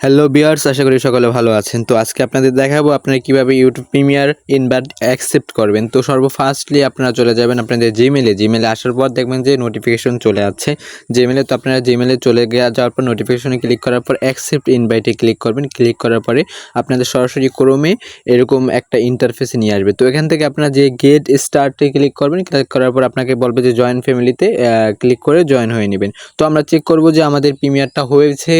Hello বিয়ার্স আশা করি সকলে ভালো আছেন। তো আজকে আপনাদের দেখাবো আপনারা কীভাবে ইউটিউব প্রিমিয়ার ইনভার্ট অ্যাকসেপ্ট করবেন। তো সর্বফার্স্টলি আপনারা চলে যাবেন আপনাদের জিমেলে জিমেলে আসার পর দেখবেন যে নোটিফিকেশন চলে আসছে। জিমেলে তো আপনারা জিমেলে চলে গিয়ে যাওয়ার পর নোটিফিকেশনে ক্লিক করার পর অ্যাকসেপ্ট ইনভাইটে ক্লিক করবেন। ক্লিক করার পরে আপনাদের সরাসরি ক্রমে এরকম একটা ইন্টারফেসে নিয়ে আসবে। তো এখান থেকে আপনারা যে গেট স্টার্টে ক্লিক করবেন ক্লিক করার পর আপনাকে বলবে যে জয়েন ফ্যামিলিতে ক্লিক করে জয়েন হয়ে নেবেন। তো আমরা চেক করব যে আমাদের প্রিমিয়ারটা হয়েছে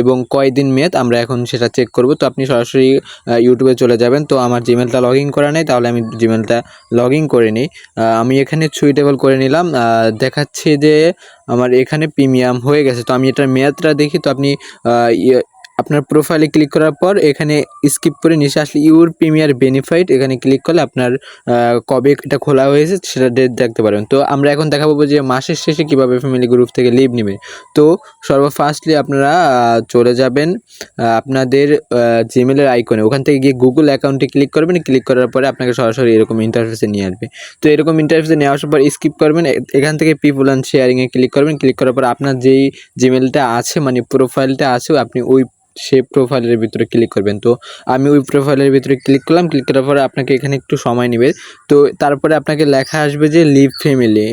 এবং কয়দিন মেয়াদ, আমরা এখন সেটা চেক করব। তো আপনি সরাসরি ইউটিউবে চলে যাবেন। তো আমার জিমেলটা লগ ইন করা নেই, তাহলে আমি জিমেলটা লগ ইন করে নিই। আমি এখানে সুইটেবল করে নিলাম। দেখাচ্ছি দেখাচ্ছে যে আমার এখানে প্রিমিয়াম হয়ে গেছে। তো আমি এটার মেয়াদটা দেখি। তো আপনি ইয়ে- আপনার প্রোফাইলে ক্লিক করার পর এখানে স্কিপ করে নিচে আসলে ইউর প্রিমিয়ার বেনিফাইট এখানে ক্লিক করলে আপনার কবে এটা খোলা হয়েছে সেটা ডেট দেখতে পারেন তো আমরা এখন দেখাবো যে মাসের শেষে কীভাবে ফ্যামিলি গ্রুপ থেকে লিভ নেবেন তো সর্বফার্স্টলি আপনারা চলে যাবেন আপনাদের জিমেলের আইকনে ওখান থেকে গিয়ে গুগল অ্যাকাউন্টে ক্লিক করবেন। ক্লিক করার পরে আপনাকে সরাসরি এরকম ইন্টারফেসে নিয়ে আসবে। তো এরকম ইন্টারফেসে নিয়ে আসার পর স্কিপ করবেন। এখান থেকে পিপুল অ্যান্ড শেয়ারিংয়ে ক্লিক করবেন। ক্লিক করার পর আপনার যেই জিমেলটা আছে মানে প্রোফাইলটা আছে, আপনি ওই সেই প্রোফাইলের ভিতরে ক্লিক করবেন। তো আমি ওই প্রোফাইলের ভিতরে ক্লিক করলাম ক্লিক করার পরে আপনাকে এখানে একটু সময় নেবে। তো তারপরে আপনাকে লেখা আসবে যে লিভ ফ্যামিলি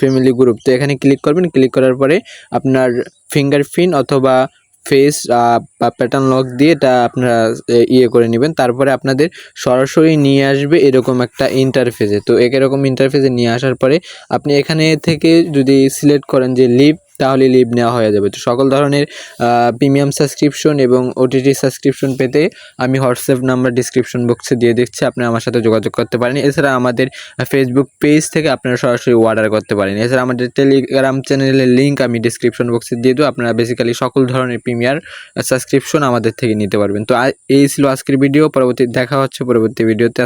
ফ্যামিলি গ্রুপ তো এখানে ক্লিক করবেন ক্লিক করার পরে আপনার ফিঙ্গারপ্রিন্ট অথবা ফেস বা প্যাটার্ন লক দিয়ে এটা আপনারা ইয়ে করে নেবেন। তারপরে আপনাদের সরাসরি নিয়ে আসবে এরকম একটা ইন্টারফেসে তো এরকম ইন্টারফেসে নিয়ে আসার পরে আপনি এখানে থেকে যদি সিলেক্ট করেন যে লিভ তাহলে লিভ নেওয়া হয়ে যাবে। তো সকল ধরনের প্রিমিয়াম সাবস্ক্রিপশন এবং ওটিটি সাবস্ক্রিপশন পেতে আমি হোয়াটসঅ্যাপ নাম্বার ডিসক্রিপশন বক্সে দিয়ে দিচ্ছি, আপনি আমার সাথে যোগাযোগ করতে পারেন। এছাড়া আমাদের ফেসবুক পেজ থেকে আপনারা সরাসরি অর্ডার করতে পারেন। এছাড়া আমাদের টেলিগ্রাম চ্যানেলের লিঙ্ক আমি ডিসক্রিপশন বক্সে দিয়ে দেবো। আপনারা বেসিক্যালি সকল ধরনের প্রিমিয়ার সাবস্ক্রিপশন আমাদের থেকে নিতে পারবেন। তো এই ছিল আজকের ভিডিও পরবর্তী, দেখা হচ্ছে পরবর্তী ভিডিওতে